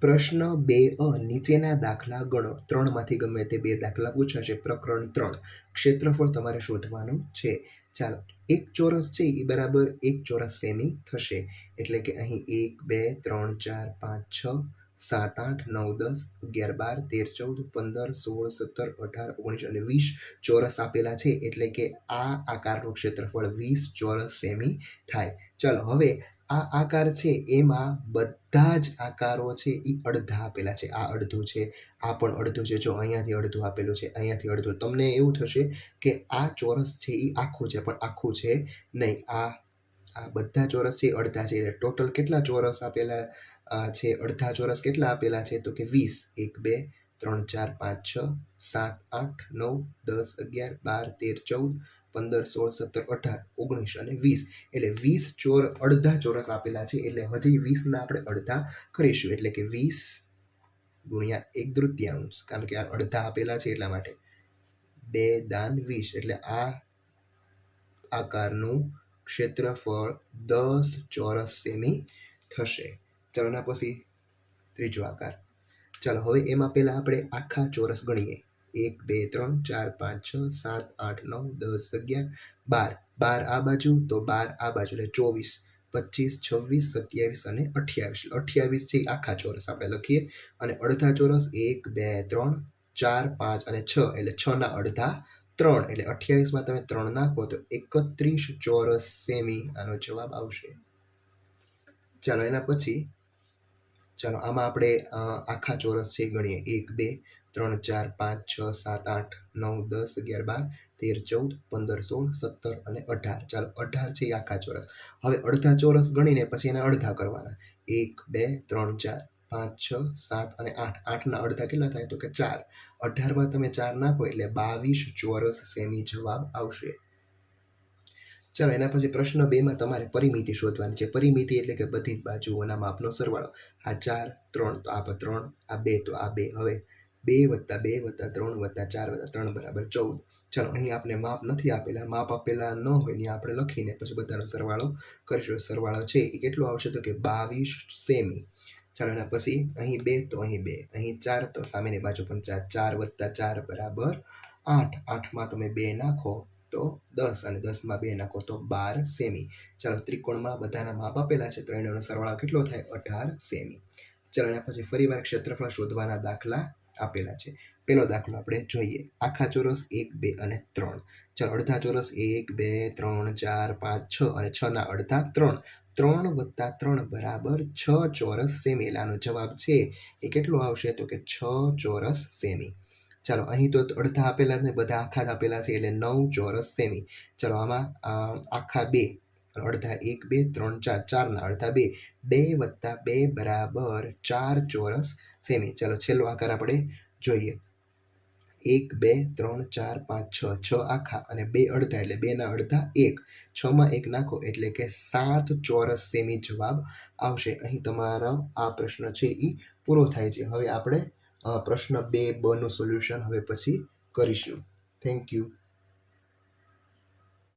પ્રશ્ન બે અ. નીચેના દાખલા ગણો. ત્રણમાંથી ગમે તે બે દાખલા પૂછાશે. પ્રકરણ ત્રણ. ક્ષેત્રફળ તમારે શોધવાનું છે. ચાલો. એક ચોરસ છે એ બરાબર એક ચોરસ સેમી થશે. એટલે કે અહીં એક, બે, ત્રણ, ચાર, પાંચ, છ, સાત, આઠ, નવ, દસ, અગિયાર, બાર, તેર, ચૌદ, પંદર, સોળ, સત્તર, અઢાર, ઓગણીસ અને વીસ ચોરસ આપેલા છે. એટલે કે આ આકારનું ક્ષેત્રફળ વીસ ચોરસ સેમી થાય. ચાલો. હવે આ આકાર છે, એમાં બધા જ આકારો છે એ અડધા આપેલા છે. આ અડધું છે, આ પણ અડધું છે. જો અહીંયાથી અડધું આપેલું છે, અહીંયાથી અડધું. તમને એવું થશે કે આ ચોરસ છે એ આખું છે, પણ આખું છે નહીં. આ આ બધા ચોરસ છે, અડધા છે. એટલે ટોટલ કેટલા ચોરસ આપેલા છે? અડધા ચોરસ કેટલા આપેલા છે? તો કે વીસ. એક, બે, ત્રણ, ચાર, પાંચ, છ, સાત, આઠ, નવ, દસ, અગિયાર, બાર, તેર, ચૌદ પંદર, સોળ, સત્તર, અઢાર, ઓગણીસ અને વીસ. એટલે વીસ ચોર અડધા ચોરસ આપેલા છે. એટલે હજી વીસના આપણે અડધા કરીશું. એટલે કે વીસ ગુણ્યા એક તૃતીયાંશ. કારણ કે આ અડધા આપેલા છે એટલા માટે. બે દાન વીસ. એટલે આ આકારનું ક્ષેત્રફળ દસ ચોરસ સેમી થશે. એના પછી ત્રીજો આકાર. ચાલો, હવે એમાં પહેલાં આપણે આખા ચોરસ ગણીએ. એક, બે, ત્રણ, ચાર, પાંચ, છ, સાત, આઠ, નવ, દસ, અગિયાર, બાર. બાર આ બાજુ, તો બાર આ બાજુ. એટલે ચોવીસ, પચીસ, છવ્વીસ, સત્યાવીસ અને અઠ્યાવીસ. અઠ્યાવીસ છે આખા ચોરસ આપણે લખીએ. અને અડધા ચોરસ એક, બે, ત્રણ, ચાર, પાંચ અને છ. એટલે છના અડધા ત્રણ. એટલે અઠ્યાવીસમાં તમે ત્રણ નાખો તો એકત્રીસ ચોરસ સેમી. આનો જવાબ આવશે. ચાલો એના પછી, ચાલો આમાં આપણે આખા ચોરસ છે ગણીએ. એક, બે ત્રણ, ચાર, પાંચ, છ, સાત, આઠ, નવ, દસ, અગિયાર, બાર, તેર, ચૌદ, પંદર, સોળ, સત્તર અને અઢાર. ચાલો, અઢાર છે આખા ચોરસ. હવે અડધા ચોરસ ગણીને પછી એના અડધા કરવાના. એક, બે, ત્રણ, ચાર, પાંચ, છ, સાત અને આઠ. આઠના અડધા કેટલા થાય? તો કે ચાર. અઢારમાં તમે ચાર નાખો એટલે બાવીસ ચોરસ સેમી જવાબ આવશે. ચાલો, એના પછી પ્રશ્ન બેમાં તમારે પરિમિતિ શોધવાની છે. પરિમિતિ એટલે કે બધી જ બાજુઓના માપનો સરવાળો. આ ચાર, ત્રણ, તો આ ત્રણ, આ બે, તો આ બે. હવે બે વત્તા બે વત્તા ત્રણ વત્તા ચાર વત્તા ત્રણ બરાબર ચૌદ. ચાલો, અહીં આપણે માપ નથી આપેલા. માપ આપેલા ન હોય ને આપણે લખીને પછી બધાનો સરવાળો કરીશું. સરવાળો છે એ કેટલો આવશે તો કે બાવીસ સેમી. ચાલો, એના પછી અહીં બે તો અહીં બે. અહીં ચાર તો સામેની બાજુ પણ ચાર. ચાર વત્તા ચાર બરાબર આઠ. આઠમાં તમે બે નાખો તો દસ અને દસમાં બે નાખો તો બાર સેમી. ચાલો, ત્રિકોણમાં બધાના માપ આપેલા છે. ત્રણેયનો સરવાળો કેટલો થાય? અઢાર સેમી. ચાલો, એના પછી ફરીવાર ક્ષેત્રફળ શોધવાના દાખલા આપેલા છે. પહેલો દાખલો આપણે જોઈએ. આખા ચોરસ એક, બે અને ત્રણ. ચાલો, અડધા ચોરસ એક, બે, ત્રણ, ચાર, પાંચ, છ અને છના અડધા ત્રણ. ત્રણ વત્તા ત્રણ બરાબર છ ચોરસ સેમી. એટલે આનો જવાબ છે એ કેટલો આવશે? તો કે છ ચોરસ સેમી. ચાલો, અહીં તો અડધા આપેલા છે, બધા આખા આપેલા છે, એટલે નવ ચોરસ સેમી. ચાલો, આમાં આખા બે અડધા એક બે ત્રણ ચાર ચારના અડધા બે બે વત્તા બે બરાબર ચાર ચોરસ સેમી. ચાલો છેલ્લો આકાર આપણે જોઈએ. એક, બે, ત્રણ, ચાર, પાંચ, છ છ આખા અને બે અડધા એટલે બેના અડધા એક. છમાં એક નાખો એટલે કે સાત ચોરસ સેમી જવાબ આવશે. અહીં તમારો આ પ્રશ્ન છે એ પૂરો થાય છે. હવે આપણે પ્રશ્ન બે બનું સોલ્યુશન. હવે પછી કરીશું. Thank you.